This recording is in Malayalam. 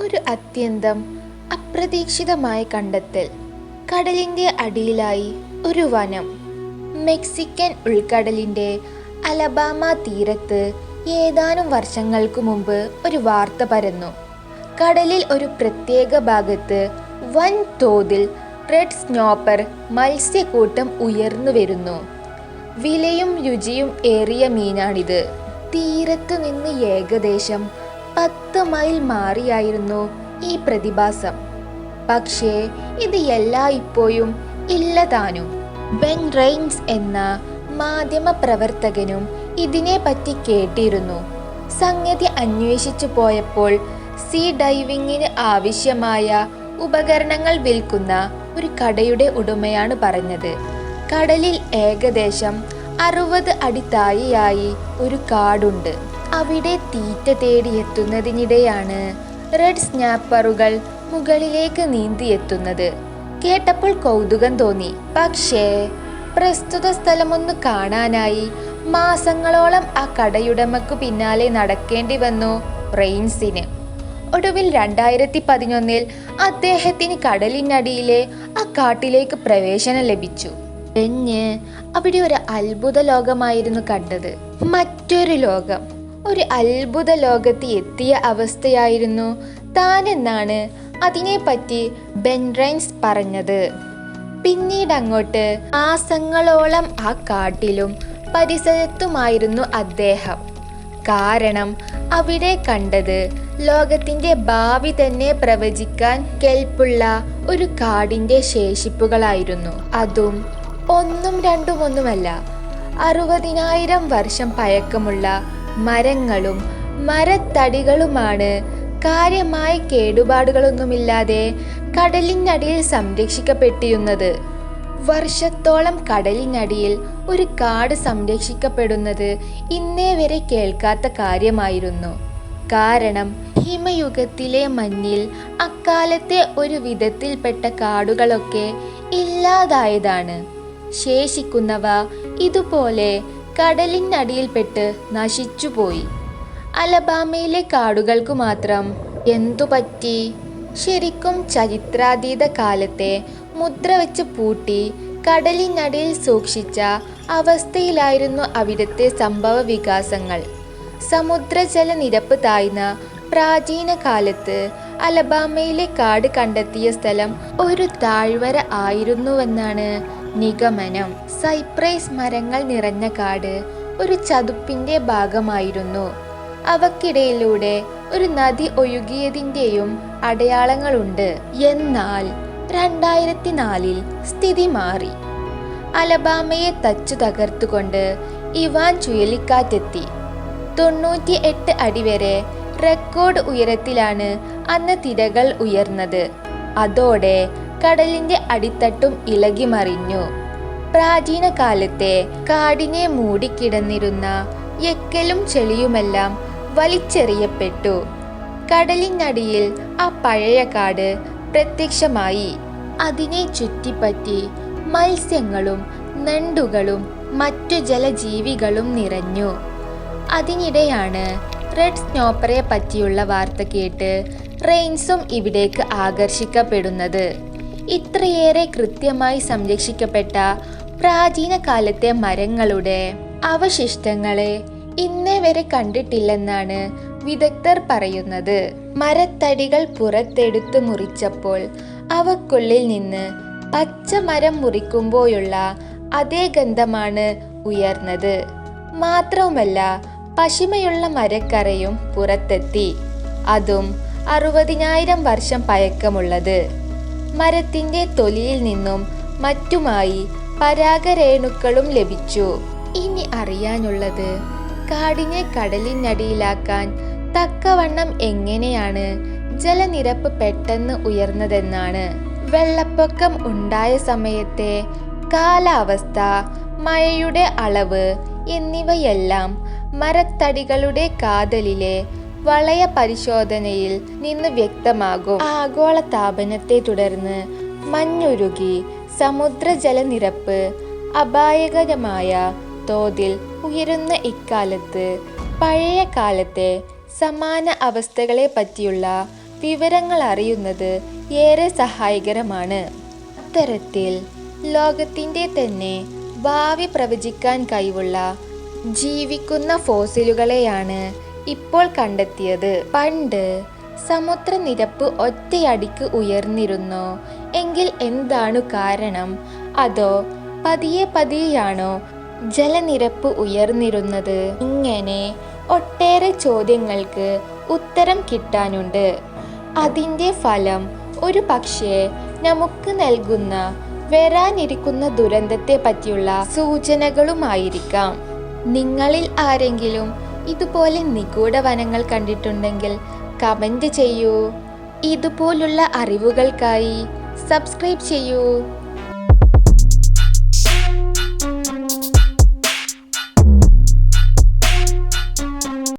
ഒരു അത്യന്തം അപ്രതീക്ഷിതമായ കണ്ടെത്തൽ. കടലിന്റെ അടിയിലായി ഒരു വനം. മെക്സിക്കൻ ഉൾക്കടലിന്റെ അലബാമ തീരത്ത് ഏതാനും വർഷങ്ങൾക്ക് മുമ്പ് ഒരു വാർത്ത പരന്നു. കടലിൽ ഒരു പ്രത്യേക ഭാഗത്ത് വൻ തോതിൽ റെഡ് സ്നോപ്പർ മത്സ്യക്കൂട്ടം ഉയർന്നു വരുന്നു. വിലയും രുചിയും ഏറിയ മീനാണിത്. തീരത്തു നിന്ന് ഏകദേശം പത്ത് മൈൽ മാറിയായിരുന്നു ഈ പ്രതിഭാസം. പക്ഷേ ഇത് എല്ലായ്പ്പോഴും ഇല്ലതാനും. ബെൻ റെയിൻസ് എന്ന മാധ്യമ പ്രവർത്തകനും ഇതിനെപ്പറ്റി കേട്ടിരുന്നു. സംഗതി അന്വേഷിച്ചു പോയപ്പോൾ സീ ഡൈവിങ്ങിന് ആവശ്യമായ ഉപകരണങ്ങൾ വിൽക്കുന്ന ഒരു കടയുടെ ഉടമയാണ് പറഞ്ഞത്. കടലിൽ ഏകദേശം അറുപത് അടി താഴെയായി ഒരു കാടുണ്ട്. അവിടെ തീറ്റ തേടിയെത്തുന്നതിനിടെയാണ് റെഡ് സ്നാപ്പറുകൾ മുകളിലേക്ക് നീന്തിയെത്തുന്നത്. കേട്ടപ്പോൾ കൗതുകം തോന്നി. പക്ഷേ പ്രസ്തുത സ്ഥലമൊന്ന് കാണാനായി മാസങ്ങളോളം ആ കടയുടമയ്ക്കു പിന്നാലെ നടക്കേണ്ടി വന്നു റെയിൻസിന്. ഒടുവിൽ രണ്ടായിരത്തി പതിനൊന്നിൽ അദ്ദേഹത്തിന് കടലിനടിയിലെ ആ കാട്ടിലേക്ക് പ്രവേശനം ലഭിച്ചു. പെഞ്ഞ് അവിടെ ഒരു അത്ഭുത ലോകമായിരുന്നു കണ്ടത്. മറ്റൊരു ലോകം. ഒരു അത്ഭുത ലോകത്ത് എത്തിയ അവസ്ഥയായിരുന്നു താനെന്നാണ് അതിനെപ്പറ്റി ബെൻറൈൻസ് പറഞ്ഞത്. പിന്നീട് അങ്ങോട്ട് മാസങ്ങളോളം ആ കാട്ടിലും പരിസരത്തുമായിരുന്നു അദ്ദേഹം. കാരണം അവിടെ കണ്ടത് ലോകത്തിന്റെ ഭാവി തന്നെ പ്രവചിക്കാൻ കെൽപ്പുള്ള ഒരു കാടിന്റെ ശേഷിപ്പുകളായിരുന്നു. അതും ഒന്നും രണ്ടും ഒന്നുമല്ല അറുപതിനായിരം വർഷം പഴക്കമുള്ള മരങ്ങളും മരത്തടികളുമാണ്. കാര്യമായ കേടുപാടുകളൊന്നുമില്ലാതെ കടലിനടിയിൽ സംരക്ഷിക്കപ്പെട്ടിരുന്നത്. വർഷത്തോളം കടലിനടിയിൽ ഒരു കാട് സംരക്ഷിക്കപ്പെടുന്നത് ഇന്നേ വരെ കേൾക്കാത്ത കാര്യമായിരുന്നു. കാരണം ഹിമയുഗത്തിലെ മഞ്ഞിൽ അക്കാലത്തെ ഒരു വിധത്തിൽപ്പെട്ട കാടുകളൊക്കെ ഇല്ലാതായതാണ്. ശേഷിക്കുന്നവ ഇതുപോലെ കടലിനടിയിൽപ്പെട്ട് നശിച്ചുപോയി. അലബാമയിലെ കാടുകൾക്കു മാത്രം എന്തു പറ്റി? ശരിക്കും ചരിത്രാതീത കാലത്തെ മുദ്ര വെച്ച് പൂട്ടി കടലിനടിയിൽ സൂക്ഷിച്ച അവസ്ഥയിലായിരുന്നു അവിടുത്തെ സംഭവ വികാസങ്ങൾ സമുദ്രജല നിരപ്പ് താഴ്ന്ന പ്രാചീന കാലത്ത് അലബാമയിലെ കാട് കണ്ടെത്തിയ സ്ഥലം ഒരു താഴ്വര ആയിരുന്നുവെന്നാണ് നിഗമനം. സൈപ്രൈസ് മരങ്ങൾ നിറഞ്ഞ കാട് ഒരു ചതുപ്പിന്റെ ഭാഗമായിരുന്നു. അവക്കിടയിലൂടെ ഒരു നദി ഒഴുകിയതിന്റെയും അടയാളങ്ങളുണ്ട്. എന്നാൽ രണ്ടായിരത്തി നാലിൽ സ്ഥിതി മാറി. അലബാമയെ തച്ചു തകർത്തുകൊണ്ട് ഇവാൻ ചുഴലിക്കാറ്റെത്തി. തൊണ്ണൂറ്റി എട്ട് അടി വരെ റെക്കോർഡ് ഉയരത്തിലാണ് അന്ന് തിരകൾ ഉയർന്നത്. അതോടെ കടലിന്റെ അടിത്തട്ടും ഇളകി മറിഞ്ഞു പ്രാചീന കാലത്തെ കാടിനെ മൂടിക്കിടന്നിരുന്ന എക്കലും ചെളിയുമെല്ലാം വലിച്ചെറിയപ്പെട്ടു. കടലിനടിയിൽ ആ പഴയ കാട് പ്രത്യക്ഷമായി. അതിനെ ചുറ്റിപ്പറ്റി മത്സ്യങ്ങളും നണ്ടുകളും മറ്റു ജലജീവികളും നിറഞ്ഞു. അതിനിടെയാണ് റെഡ് സ്നോപ്പറെ പറ്റിയുള്ള വാർത്ത കേട്ട് റെയിൻസും ഇവിടേക്ക് ആകർഷിക്കപ്പെടുന്നത്. ഇത്രയേറെ കൃത്യമായി സംരക്ഷിക്കപ്പെട്ട പ്രാചീന കാലത്തെ മരങ്ങളുടെ അവശിഷ്ടങ്ങളെ ഇന്നേ വരെ കണ്ടിട്ടില്ലെന്നാണ് വിദഗ്ധർ പറയുന്നത്. മരത്തടികൾ പുറത്തെടുത്ത് മുറിച്ചപ്പോൾ അവക്കുള്ളിൽ നിന്ന് പച്ച മരം മുറിക്കുമ്പോഴുള്ള അതേ ഗന്ധമാണ് ഉയർന്നത്. മാത്രവുമല്ല പശിമയുള്ള മരക്കറയും പുറത്തെത്തി. അതും അറുപതിനായിരം വർഷം പഴക്കമുള്ളത്. മരത്തിന്റെ തൊലിയിൽ നിന്നും മറ്റുമായി പരാഗരേണുക്കളും ലഭിച്ചു. ഇനി അറിയാനുള്ളത് കാടിനെ കടലിനടിയിലാക്കാൻ തക്കവണ്ണം എങ്ങനെയാണ് ജലനിരപ്പ് പെട്ടെന്ന് ഉയർന്നതെന്നാണ്. വെള്ളപ്പൊക്കം ഉണ്ടായ സമയത്തെ കാലാവസ്ഥ മഴയുടെ അളവ് എന്നിവയെല്ലാം മരത്തടികളുടെ കാതലിലെ വളയ പരിശോധനയിൽ നിന്ന് വ്യക്തമാകും. ആഗോള താപനത്തെ തുടർന്ന് മഞ്ഞുരുകി സമുദ്രജലനിരപ്പ് അപായകരമായ തോതിൽ ഉയരുന്ന ഇക്കാലത്ത് പഴയ കാലത്തെ സമാന അവസ്ഥകളെ പറ്റിയുള്ള വിവരങ്ങൾ അറിയുന്നത് ഏറെ സഹായകരമാണ്. അത്തരത്തിൽ ലോകത്തിന്റെ തന്നെ ഭാവി പ്രവചിക്കാൻ കഴിവുള്ള ജീവിക്കുന്ന ഫോസിലുകളെയാണ് ഇപ്പോൾ കണ്ടെത്തിയത്. പണ്ട് സമുദ്രനിരപ്പ് ഒറ്റയടിക്ക് ഉയർന്നിരുന്നോ. എങ്കിൽ എന്താണ് കാരണം? അതോ പതിയെ പതിയെയാണോ ജലനിരപ്പ് ഉയർന്നിരുന്നത്? ഇങ്ങനെ ഒട്ടേറെ ചോദ്യങ്ങൾക്ക് ഉത്തരം കിട്ടാനുണ്ട്. അതിന്റെ ഫലം ഒരു പക്ഷേ നമുക്ക് നൽകുന്ന വരാനിരിക്കുന്ന ദുരന്തത്തെ പറ്റിയുള്ള സൂചനകളുമായിരിക്കാം. നിങ്ങളിൽ ആരെങ്കിലും ഇതുപോലെ നിഗൂഢ വനങ്ങൾ കണ്ടിട്ടുണ്ടെങ്കിൽ കമന്റ് ചെയ്യൂ. ഇതുപോലുള്ള അറിവുകൾക്കായി സബ്സ്ക്രൈബ് ചെയ്യൂ.